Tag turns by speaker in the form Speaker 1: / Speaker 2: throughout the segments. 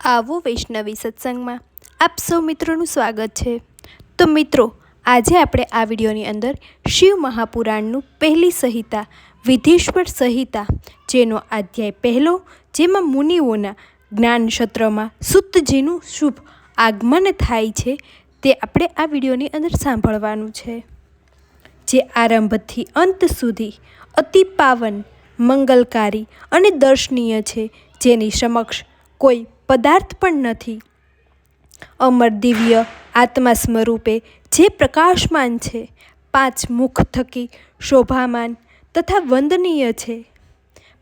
Speaker 1: આવો વૈષ્ણવી સત્સંગમાં આપ સૌ મિત્રોનું સ્વાગત છે. તો મિત્રો, આજે આપણે આ વિડીયોની અંદર શિવ મહાપુરાણનું પહેલી સંહિતા વિધેશ્વર સંહિતા, જેનો અધ્યાય પહેલો, જેમાં મુનિઓના જ્ઞાન સત્રમાં સુતજીનું શુભ આગમન થાય છે, તે આપણે આ વિડીયોની અંદર સાંભળવાનું છે. જે આરંભથી અંત સુધી અતિ પાવન, મંગલકારી અને દર્શનીય છે, જેની સમક્ષ કોઈ પદાર્થ પણ નથી. અમર દિવ્ય આત્મા સ્વરૂપે જે પ્રકાશમાન છે, પાંચ મુખ થકી શોભામાન તથા વંદનીય છે.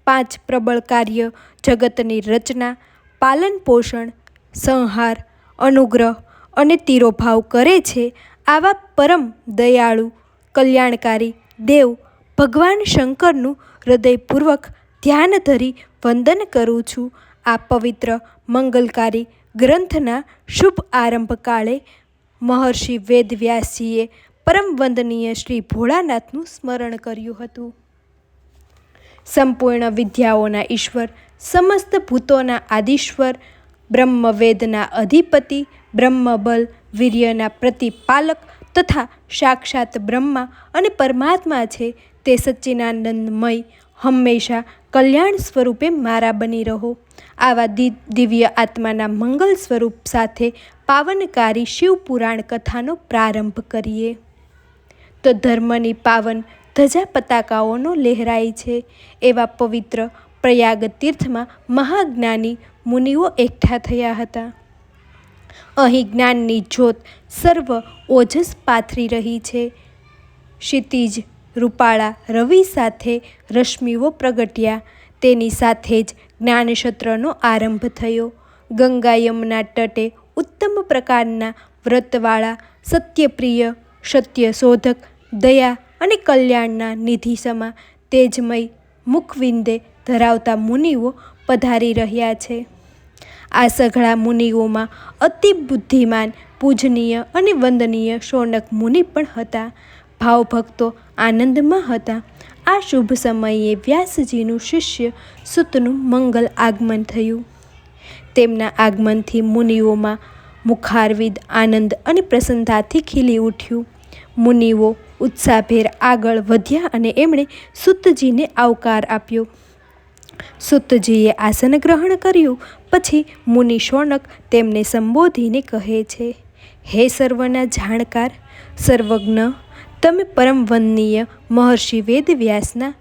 Speaker 1: પાંચ પ્રબળ કાર્ય જગતની રચના, પાલન પોષણ, સંહાર, અનુગ્રહ અને તિરોભાવ કરે છે આવા પરમ દયાળુ, કલ્યાણકારી દેવ ભગવાન શંકરનું હૃદયપૂર્વક ધ્યાન ધરી વંદન કરું છું આ પવિત્ર, મંગલકારી ગ્રંથના શુભ આરંભ કાળે મહર્ષિ વેદવ્યાસીએ પરમ વંદનીય શ્રી ભોળાનાથનું સ્મરણ કર્યું હતું. સંપૂર્ણ વિદ્યાઓના ઈશ્વર, સમસ્ત ભૂતોના આદિશ્વર, બ્રહ્મવેદના અધિપતિ, બ્રહ્મબલ, વીર્યના પ્રતિપાલક તથા સાક્ષાત બ્રહ્મા અને પરમાત્મા છે તે સચ્ચિનાનંદમય હંમેશા કલ્યાણ સ્વરૂપે મારા બની રહો. આવા દિવ્ય આત્માના મંગલ સ્વરૂપ સાથે પાવનકારી શિવપુરાણ કથાનો પ્રારંભ કરીએ. તો ધર્મની પાવન ધજા પતાકાઓનો લહેરાય છે. એવા પવિત્ર પ્રયાગ તીર્થમાં મહાજ્ઞાની મુનિઓ એકઠા થયા હતા. અહીં જ્ઞાનની જ્યોત સર્વ ઓજસ પાથરી રહી છે. ક્ષિતિજ રૂપાળા રવિ સાથે રશ્મિઓ પ્રગટ્યા. તેની સાથે જ જ્ઞાનક્ષત્રનો આરંભ થયો. ગંગા યમુના તટે ઉત્તમ પ્રકારના વ્રતવાળા, સત્યપ્રિય, સત્યશોધક, દયા અને કલ્યાણના નિધિસમા તેજમય મુખવિંદે ધરાવતા મુનિઓ પધારી રહ્યા છે. આ સઘળા મુનિઓમાં અતિ બુદ્ધિમાન, પૂજનીય અને વંદનીય શૌનક મુનિ પણ હતા. ભાવભક્તો આનંદમાં હતા. આ શુભ સમયે વ્યાસજીનું શિષ્ય સુતનું મંગલ આગમન થયું. તેમના આગમનથી મુનિઓમાં મુખારવિદ, આનંદ અને પ્રસન્નતાથી ખીલી ઉઠ્યું. મુનિઓ ઉત્સાહભેર આગળ વધ્યા અને એમણે સુતજીને આવકાર આપ્યો. સુતજીએ આસન ગ્રહણ કર્યું, પછી મુનિ શૌનક તેમને સંબોધીને કહે છે, હે સર્વના જાણકાર, સર્વજ્ઞ તમે પરમ વંદનીય મહર્ષિ વેદવ્યાસના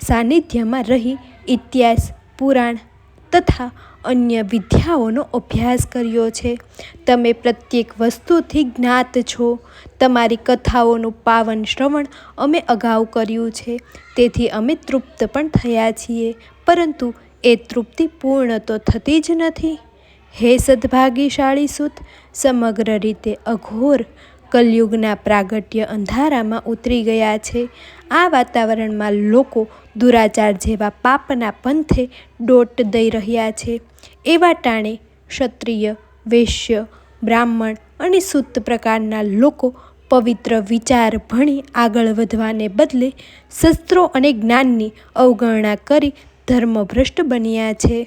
Speaker 1: સાનિધ્યમાં રહી ઇતિહાસ, પુરાણ તથા અન્ય વિદ્યાઓનો અભ્યાસ કર્યો છે. તમે પ્રત્યેક વસ્તુથી જ્ઞાત છો. તમારી કથાઓનું પાવન શ્રવણ અમે અગાઉ કર્યું છે. તેથી અમે તૃપ્ત પણ થયા છીએ. પરંતુ એ તૃપ્તિ પૂર્ણ તો થતી જ નથી. હે સદભાગીશાળી સુત, સમગ્ર રીતે અઘોર કલયુગના પ્રાગટ્ય અંધારામાં ઉતરી ગયા છે. આ વાતાવરણમાં લોકો દુરાચાર જેવા પાપના પંથે દોટ દઈ રહ્યા છે. એવા ટાણે ક્ષત્રિય, વૈશ્ય, બ્રાહ્મણ અને સૂત પ્રકારના લોકો પવિત્ર વિચાર ભણી આગળ વધવાને બદલે શસ્ત્રો અને જ્ઞાનની અવગણના કરી ધર્મભ્રષ્ટ બન્યા છે.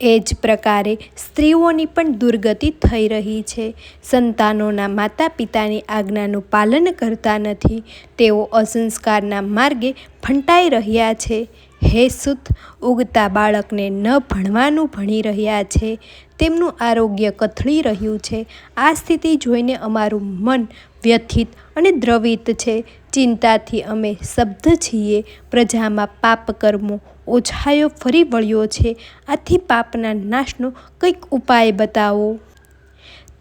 Speaker 1: એ જ પ્રકારે સ્ત્રીઓની પણ દુર્ગતિ થઈ રહી છે. સંતાનોના માતા પિતાની આજ્ઞાનું પાલન કરતા નથી. તેઓ અસંસ્કારના માર્ગે ફંટાઈ રહ્યા છે. હે સુત, ઉગતા બાળકને ન ભણવાનું ભણી રહ્યા છે. તેમનું આરોગ્ય કથળી રહ્યું છે. આ સ્થિતિ જોઈને અમારું મન વ્યથિત અને દ્રવિત છે. ચિંતાથી અમે શબ્દ છીએ, પ્રજામાં પાપ કર્મો ઓછાયો ફરી વળ્યો છે. આથી પાપના નાશનો કંઈક ઉપાય બતાવો.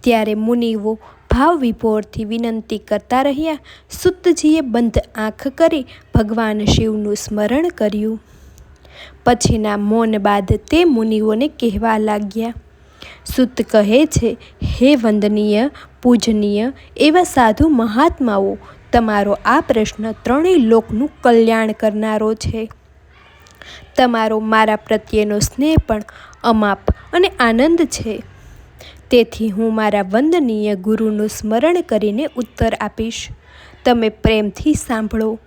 Speaker 1: ત્યારે મુનિઓ ભાવ વિભોરથી વિનંતી કરતા રહ્યા. સુતજીએ બંધ આંખ કરી ભગવાન શિવનું સ્મરણ કર્યું. પછીના મૌન બાદ તે મુનિઓને કહેવા લાગ્યા, સુત કહે છે, હે વંદનીય, પૂજનીય એવા સાધુ મહાત્માઓ, તમારો આ પ્રશ્ન ત્રણેય લોકનું કલ્યાણ કરનારો છે. તમારો મારા પ્રત્યેનો સ્નેહ પણ અમાપ અને આનંદ છે. તેથી હું મારા વંદનીય ગુરુનું સ્મરણ કરીને ઉત્તર આપીશ. તમે પ્રેમથી સાંભળો.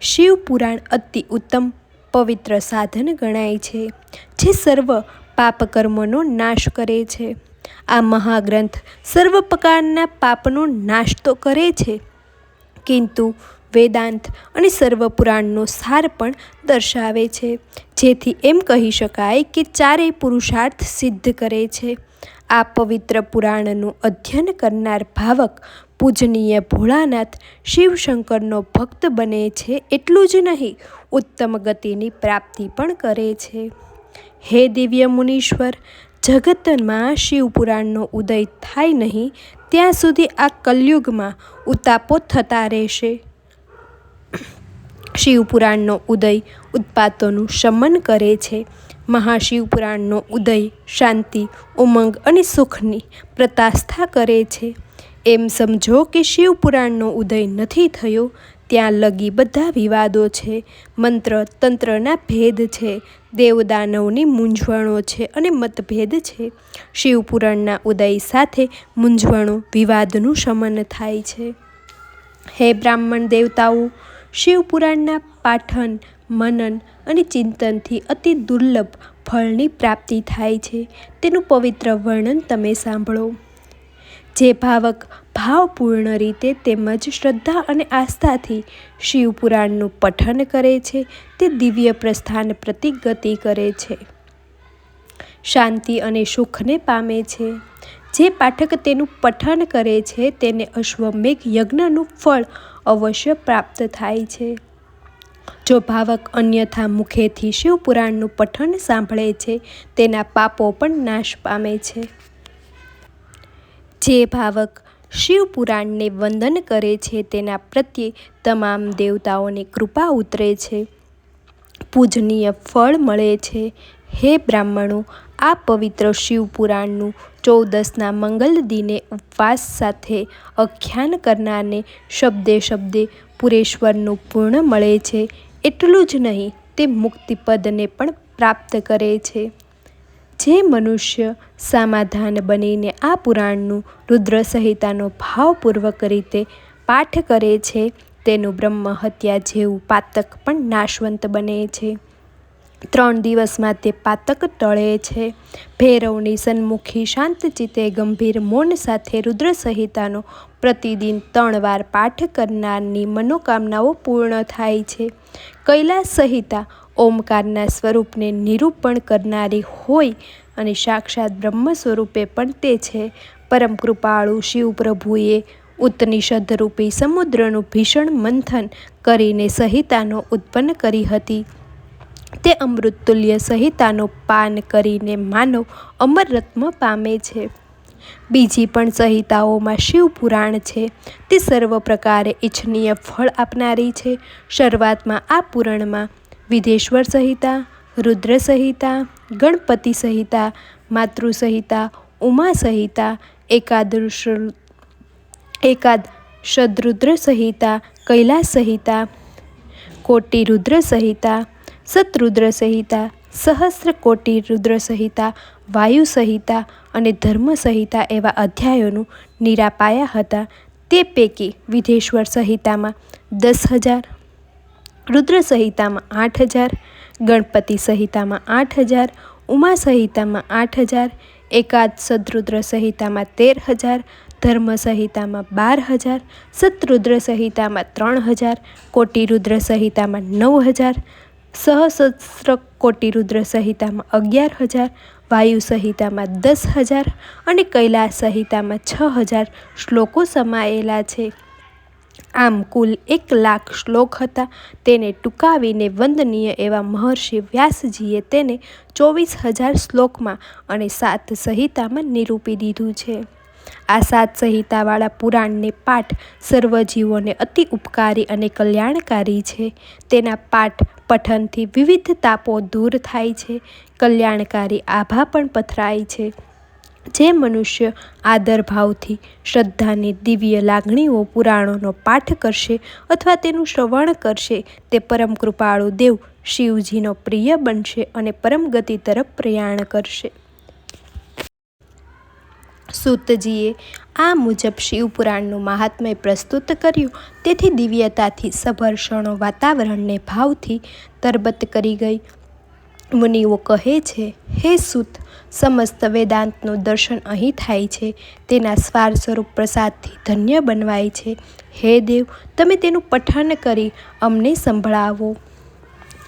Speaker 1: શિવ પુરાણ અતિ ઉત્તમ પવિત્ર સાધન ગણાય છે, જે સર્વ પાપકર્મોનો નાશ કરે છે. આ મહાગ્રંથ સર્વ પ્રકારના પાપનો નાશ તો કરે છે, કિંતુ વેદાંત અને સર્વ પુરાણનો સાર પણ દર્શાવે છે. જેથી એમ કહી શકાય કે ચારેય પુરુષાર્થ સિદ્ધ કરે છે. આ પવિત્ર પુરાણનું અધ્યયન કરનાર ભાવક પૂજનીય ભોળાનાથ શિવશંકરનો ભક્ત બને છે એટલું જ નહીં, ઉત્તમ ગતિની પ્રાપ્તિ પણ કરે છે. હે દિવ્ય મુનીશ્વર, જગતમાં શિવપુરાણનો ઉદય થાય નહીં, ત્યાં સુધી આ કલયુગમાં ઉતાપો થતા રહેશે. શિવપુરાણનો ઉદય ઉત્પાતોનું શમન કરે છે. મહાશિવપુરાણનો ઉદય શાંતિ, ઉમંગ અને સુખની પ્રતાસ્થા કરે છે. એમ સમજો કે શિવપુરાણનો ઉદય નથી થયો, ત્યાં લગી બધા વિવાદો છે. મંત્ર તંત્રના ભેદ છે, દેવદાનવની મૂંઝવણો છે અને મતભેદ છે. શિવપુરાણના ઉદય સાથે મૂંઝવણો વિવાદનું શમન થાય છે. હે બ્રાહ્મણ દેવતાઓ શિવપુરાણના પાઠન, મનન અને ચિંતનથી અતિ દુર્લભ ફળની પ્રાપ્તિ થાય છે. તેનું પવિત્ર વર્ણન તમે સાંભળો. જે ભાવક ભાવપૂર્ણ રીતે તેમજ શ્રદ્ધા અને આસ્થાથી શિવપુરાણનું પઠન કરે છે, તે દિવ્ય પ્રસ્થાન પ્રતિ ગતિ કરે છે. શાંતિ અને સુખને પામે છે. જે પાઠક તેનું પઠન કરે છે તેને અશ્વમેઘ યજ્ઞનું ફળ અવશ્ય પ્રાપ્ત થાય છે. જો ભાવક અન્યથા મુખેથી શિવપુરાણનું પઠન સાંભળે છે, તેના પાપો પણ નાશ પામે છે. જે ભાવક શિવપુરાણને વંદન કરે છે, તેના પ્રત્યે તમામ દેવતાઓની કૃપા ઉતરે છે. પૂજનીય ફળ મળે છે. હે બ્રાહ્મણો આ પવિત્ર શિવપુરાણનું ચૌદસના મંગલ દિને ઉપવાસ સાથે આખ્યાન કરનારને શબ્દે શબ્દે પુરેશ્વરનું પૂર્ણ મળે છે. એટલું જ નહીં, તે મુક્તિપદને પણ પ્રાપ્ત કરે છે. જે મનુષ્ય સમાધાન બનીને આ પુરાણનું રુદ્ર સંહિતાનો ભાવપૂર્વક રીતે પાઠ કરે છે, તેનું બ્રહ્મ હત્યા જેવું પાતક પણ નાશવંત બને છે. ત્રણ દિવસમાં તે પાતક ટળે છે. ભૈરવની સન્મુખી શાંતચિત્તે ગંભીર મૌન સાથે રુદ્ર સંહિતાનો પ્રતિદિન ત્રણ વાર પાઠ કરનારની મનોકામનાઓ પૂર્ણ થાય છે. કૈલાસ સંહિતા ઓમકારના સ્વરૂપને નિરૂપણ કરનારી હોય અને સાક્ષાત બ્રહ્મ સ્વરૂપે પણ તે છે. પરમ કૃપાળુ શિવપ્રભુએ ઉત્તનિષદરૂપી સમુદ્રનું ભીષણ મંથન કરીને સંહિતાનો ઉત્પન્ન કરી હતી. તે અમૃતતુલ્ય સંહિતાનો પાન કરીને માનવ અમરરત્ન પામે છે. બીજી પણ સંહિતાઓમાં શિવપુરાણ છે. તે સર્વ પ્રકારે ઇચ્છનીય ફળ આપનારી છે. શરૂઆતમાં આ પુરાણમાં વિદેશ્વર સંહિતા, રુદ્ર સંહિતા, ગણપતિ સંહિતા, માતૃ સંહિતા, ઉમા સંહિતા એકાદશ એકાદ શદરુદ્ર સંહિતા, કૈલાસ સંહિતા, કોટી રુદ્ર સંહિતા સતરુદ્ર સંહિતા સહસ્ત્ર કોટી રુદ્ર સંહિતા વાયુ સંહિતા અને ધર્મ સંહિતા એવા અધ્યાયોનું નિરાપાયા હતા. તે પૈકી વિધેશ્વર સંહિતામાં દસ હજાર રુદ્ર સંહિતામાં આઠ હજાર, ગણપતિ સંહિતામાં આઠ હજાર, ઉમા સંહિતામાં આઠ હજાર, એકાદ સદરુદ્ર સંહિતામાં તેર હજાર, ધર્મ સંહિતામાં બાર હજાર, સતરુદ્ર સંહિતામાં ત્રણ હજાર, કોટી રુદ્ર સંહિતામાં નવ હજાર સહસ્ત્ર કોટી રુદ્ર સંહિતામાં અગિયાર હજાર, વાયુ સંહિતામાં દસ હજાર અને કૈલાસ સંહિતામાં છ હજાર શ્લોકો સમાયેલા છે. આમ કુલ એક લાખ શ્લોક હતા. તેને ટૂંકાવીને વંદનીય એવા મહર્ષિ વ્યાસજીએ તેને ચોવીસ હજાર શ્લોકમાં અને સાત સંહિતામાં નિરૂપી દીધું છે. આ સાત સંહિતાવાળા પુરાણને પાઠ સર્વજીવોને અતિ ઉપકારી અને કલ્યાણકારી છે. તેના પાઠ પઠનથી વિવિધ તાપો દૂર થાય છે. કલ્યાણકારી આભા પણ પથરાય છે. જે મનુષ્ય આદર ભાવથી, શ્રદ્ધાની દિવ્ય લાગણીઓ પુરાણોનો પાઠ કરશે અથવા તેનું શ્રવણ કરશે, તે પરમ કૃપાળુ દેવ શિવજીનો પ્રિય બનશે અને પરમ ગતિ તરફ પ્રયાણ કરશે. સૂતજીએ આ મુજબ શિવપુરાણનું મહાત્મ્ય પ્રસ્તુત કર્યું. તેથી દિવ્યતાથી સભર ક્ષણો વાતાવરણને ભાવથી તરબત કરી ગઈ. મુનિઓ કહે છે, હે સુત, સમસ્ત વેદાંતનું દર્શન અહીં થાય છે. તેના સ્વાર સ્વરૂપ પ્રસાદથી ધન્ય બનવાય છે. હે દેવ, તમે તેનું પઠન કરી અમને સંભળાવો.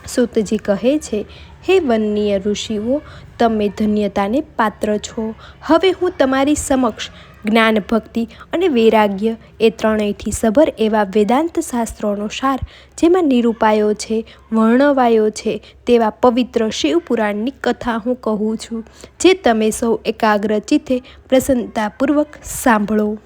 Speaker 1: સુતજી કહે છે, હે વનનીય ઋષિઓ, તમે ધન્યતાને પાત્ર છો. હવે હું તમારી સમક્ષ જ્ઞાન ભક્તિ અને વૈરાગ્ય એ ત્રણેયથી સભર એવા વેદાંત શાસ્ત્રોનો સાર, જેમાં નિરૂપાયો છે, વર્ણવાયો છે, તેવા પવિત્ર શિવપુરાણની કથા હું કહું છું, જે તમે સૌ એકાગ્ર ચિત્તે પ્રસન્નતાપૂર્વક સાંભળો.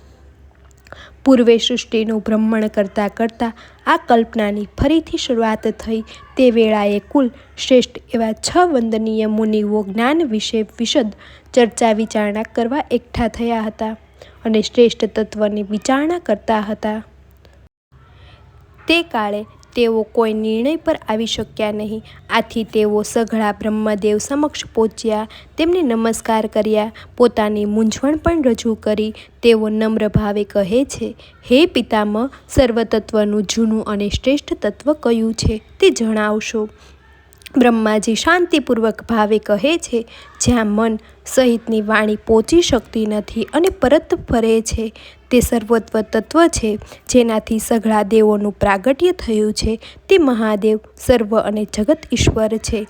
Speaker 1: પૂર્વે સૃષ્ટિનું ભ્રમણ કરતાં કરતાં આ કલ્પનાની ફરીથી શરૂઆત થઈ તે વેળાએ કુલ શ્રેષ્ઠ એવા છ વંદનીય મુનિઓ જ્ઞાન વિશે વિશદ ચર્ચા વિચારણા કરવા એકઠા થયા હતા અને શ્રેષ્ઠ તત્વની વિચારણા કરતા હતા. તે કાળે તેઓ કોઈ નિર્ણય પર આવી શક્યા નહીં. આથી તેઓ સઘળા બ્રહ્મદેવ સમક્ષ પહોંચ્યા, તેમને નમસ્કાર કર્યા, પોતાની મૂંઝવણ પણ રજૂ કરી. તેઓ નમ્ર ભાવે કહે છે, હે પિતામહ, સર્વતત્વનું જૂનું અને શ્રેષ્ઠ તત્વ કયું છે તે જણાવશો. બ્રહ્માજી શાંતિપૂર્વક ભાવે કહે છે, જ્યાં મન સહિતની વાણી પહોંચી શકતી નથી અને પરત ફરે છે, તે સર્વત્વ તત્વ છે, જેનાથી સઘળા દેવોનું પ્રાગટ્ય થયું છે, તે મહાદેવ સર્વ અને જગત ઈશ્વર છે.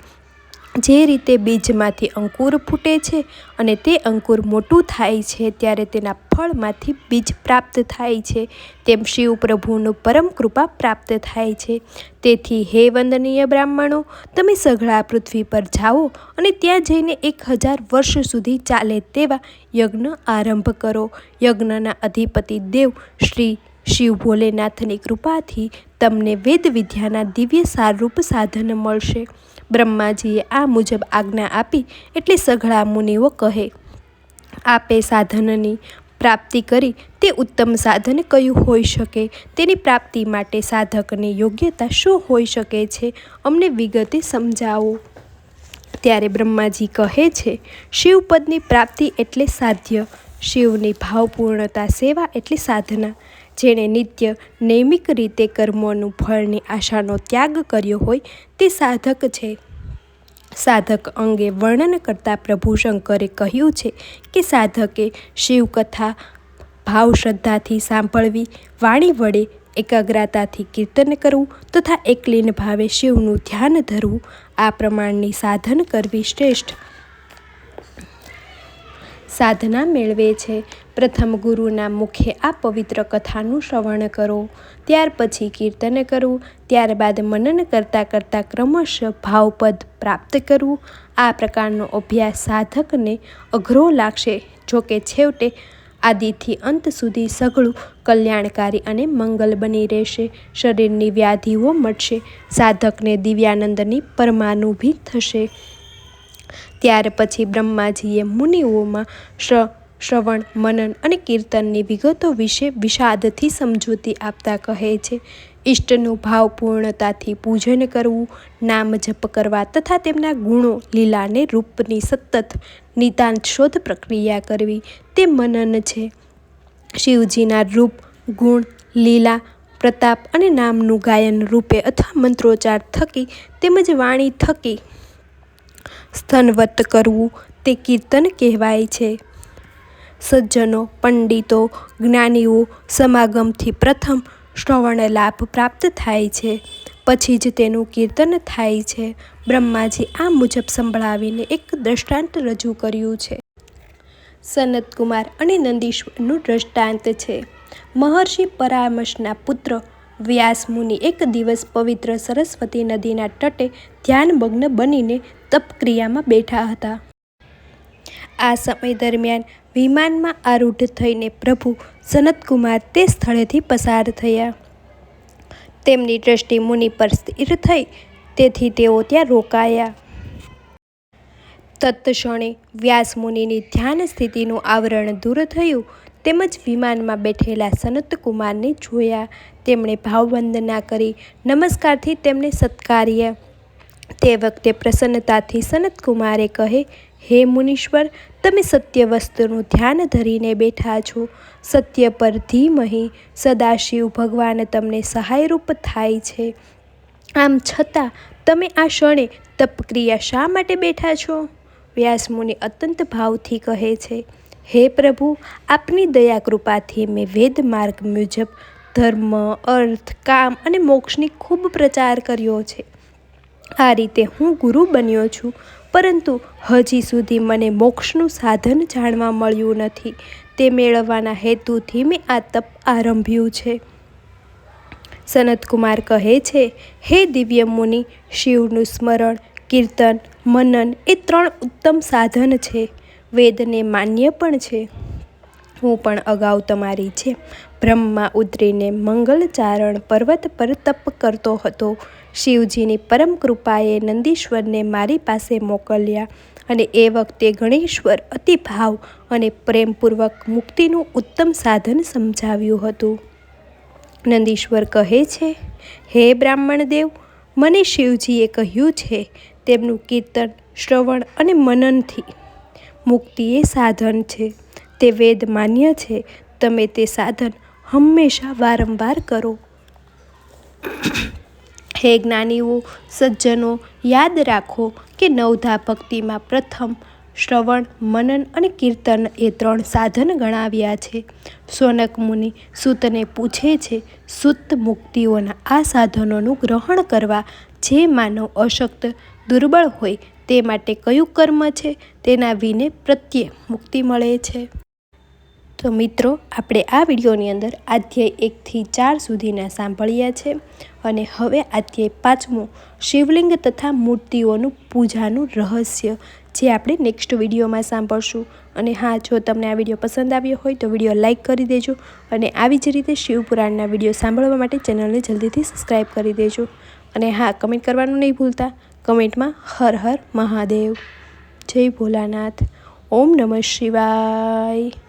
Speaker 1: જે રીતે બીજમાંથી અંકુર ફૂટે છે અને તે અંકુર મોટું થાય છે ત્યારે તેના ફળમાંથી બીજ પ્રાપ્ત થાય છે. તેમ શિવ પ્રભુનું પરમ કૃપા પ્રાપ્ત થાય છે. તેથી હે વંદનીય બ્રાહ્મણો, તમે સઘળા પૃથ્વી પર જાઓ અને ત્યાં જઈને એક હજાર વર્ષ સુધી ચાલે તેવા યજ્ઞ આરંભ કરો. યજ્ઞના અધિપતિ દેવ શ્રી શિવ ભોલેનાથની કૃપાથી તમને વેદ વિદ્યાના દિવ્ય સારરૂપ સાધન મળશે. બ્રહ્માજીએ આ મુજબ આજ્ઞા આપી એટલે સઘળા મુનિઓ કહે, આપે સાધનની પ્રાપ્તિ કરી તે ઉત્તમ સાધન કયું હોઈ શકે? તેની પ્રાપ્તિ માટે સાધકની યોગ્યતા શું હોઈ શકે છે? અમને વિગતે સમજાવો. ત્યારે બ્રહ્માજી કહે છે, શિવપદની પ્રાપ્તિ એટલે સાધ્ય, શિવની ભાવપૂર્ણતા સેવા એટલે સાધના. જેણે નિત્ય નૈમિક રીતે કર્મોનું ફળની આશાનો ત્યાગ કર્યો હોય તે સાધક છે. સાધક અંગે વર્ણન કરતા પ્રભુ શંકરે કહ્યું છે કે સાધકે શિવકથા ભાવ શ્રદ્ધાથી સાંભળવી, વાણી વડે એકાગ્રતાથી કીર્તન કરવું તથા એકલીન ભાવે શિવનું ધ્યાન ધરવું આ પ્રમાણની સાધન કરવી શ્રેષ્ઠ સાધના મેળવે છે. પ્રથમ ગુરુના મુખે આ પવિત્ર કથાનું શ્રવણ કરો. ત્યાર પછી કીર્તન કરવું ત્યારબાદ મનન કરતાં કરતાં ક્રમશઃ ભાવપદ પ્રાપ્ત કરવું આ પ્રકારનો અભ્યાસ સાધકને અઘરો લાગશે. જો કે છેવટે આદિથી અંત સુધી સઘળું કલ્યાણકારી અને મંગલ બની રહેશે. શરીરની વ્યાધિઓ મટશે સાધકને દિવ્યાનંદની પરમાનુભી થશે. ત્યાર પછી બ્રહ્માજીએ મુનિઓમાં શ્ર શ્રવણ, મનન અને કીર્તનની વિગતો વિશે વિષાદથી સમજૂતી આપતા કહે છે. ઈષ્ટનું ભાવપૂર્ણતાથી પૂજન કરવું, નામ જપ કરવા તથા તેમના ગુણો, લીલાને રૂપની સતત નિતાંત શોધ પ્રક્રિયા કરવી તે મનન છે. શિવજીના રૂપ, ગુણ, લીલા, પ્રતાપ અને નામનું ગાયન રૂપે અથવા મંત્રોચ્ચાર થકી તેમજ વાણી થકી સ્તનવત કરવું તે કીર્તન કહેવાય છે. સજ્જનો, પંડિતો, જ્ઞાનીઓ સમાગમથી પ્રથમ શ્રવણ લાભ પ્રાપ્ત થાય છે. પછી જ તેનું કીર્તન થાય છે. બ્રહ્માજી આ મુજબ સંભળાવીને એક દ્રષ્ટાંત રજૂ કર્યું છે. સનતકુમાર અને નંદીશ્વરનું દ્રષ્ટાંત છે. મહર્ષિ પરામર્શના પુત્ર વ્યાસમુનિ એક દિવસ પવિત્ર સરસ્વતી નદીના તટે ધ્યાનમગ્ન બનીને તપક્રિયામાં બેઠા હતા. આ સમય દરમિયાન વિમાનમાં આરૂઢ થઈને પ્રભુ સનતકુમાર તે સ્થળેથી પસાર થયા. તેમની દ્રષ્ટિ મુનિ પર સ્થિર થઈ, તેથી તેઓ ત્યાં રોકાયા. તત્ક્ષણે વ્યાસમુનિની ધ્યાન સ્થિતિનું આવરણ દૂર થયું, તેમજ વિમાનમાં બેઠેલા સનતકુમારને જોયા. તેમણે ભાવવંદના કરી. નમસ્કારથી તેમને સત્કાર્યા. તે વખતે પ્રસન્નતાથી સનતકુમારે કહે, હે મુનીશ્વર, તમે સત્ય વસ્તુનું ધ્યાન ધરીને બેઠા છો. સત્ય પર ધીમહી સદાશિવ ભગવાન તમને સહાયરૂપ થાય છે. આમ છતાં, તમે આ ક્ષણે તપક્રિયા શા માટે બેઠા છો? વ્યાસમુનિ અત્યંત ભાવથી કહે છે, હે પ્રભુ, આપની દયા કૃપાથી મેં વેદ માર્ગ મુજબ ધર્મ, અર્થ, કામ અને મોક્ષની ખૂબ પ્રચાર કર્યો છે. આ રીતે હું ગુરુ બન્યો છું, પરંતુ હજી સુધી મને મોક્ષનું સાધન જાણવા મળ્યું નથી. તે મેળવવાના હેતુથી મેં આ તપ આરંભ્યું છે. સનતકુમાર કહે છે, હે દિવ્ય મુનિ, શિવનું સ્મરણ, કીર્તન, મનન એ ત્રણ ઉત્તમ સાધન છે. વેદને માન્ય પણ છે. હું પણ અગાઉ તમારી છે બ્રહ્મમાં ઉતરીને મંગલચારણ પર્વત પર તપ કરતો હતો. શિવજીની પરમ કૃપાએ નંદીશ્વરને મારી પાસે મોકલ્યા અને એ વખતે ગણેશ્વર અતિ ભાવ અને પ્રેમપૂર્વક મુક્તિનું ઉત્તમ સાધન સમજાવ્યું હતું. નંદીશ્વર કહે છે, હે બ્રાહ્મણ દેવ, મને શિવજીએ કહ્યું છે, તેમનું કીર્તન, શ્રવણ અને મનનથી મુક્તિ એ સાધન છે. તે વેદ માન્ય છે. તમે તે સાધન હંમેશા વારંવાર કરો. હે જ્ઞાનીઓ, સજ્જનો, યાદ રાખો કે નવધા ભક્તિમાં પ્રથમ શ્રવણ, મનન અને કીર્તન એ ત્રણ સાધન ગણાવ્યા છે. સોનક મુનિ સૂતને પૂછે છે, સુત મુક્તિઓના આ સાધનોનું ગ્રહણ કરવા જે માનવ અશક્ત, દુર્બળ હોય તે માટે કયું કર્મ છે? તેના વિને પ્રત્યે મુક્તિ મળે છે. તો મિત્રો, આપણે આ વિડીયોની અંદર અધ્યાય એકથી ચાર સુધીના સાંભળ્યા છે અને હવે અધ્યાય પાંચમું, શિવલિંગ તથા મૂર્તિઓનું પૂજાનું રહસ્ય, જે આપણે નેક્સ્ટ વિડીયોમાં સાંભળશું. અને હા, જો તમને આ વીડિયો પસંદ આવ્યો હોય તો વીડિયો લાઇક કરી દેજો અને આવી જ રીતે શિવપુરાણના વીડિયો સાંભળવા માટે ચેનલને જલ્દીથી સબસ્ક્રાઈબ કરી દેજો. અને હા કમેન્ટ કરવાનું નહીં ભૂલતા કમેન્ટમાં હર હર મહાદેવ. જય ભોલાનાથ. ઓમ નમઃ શિવાય.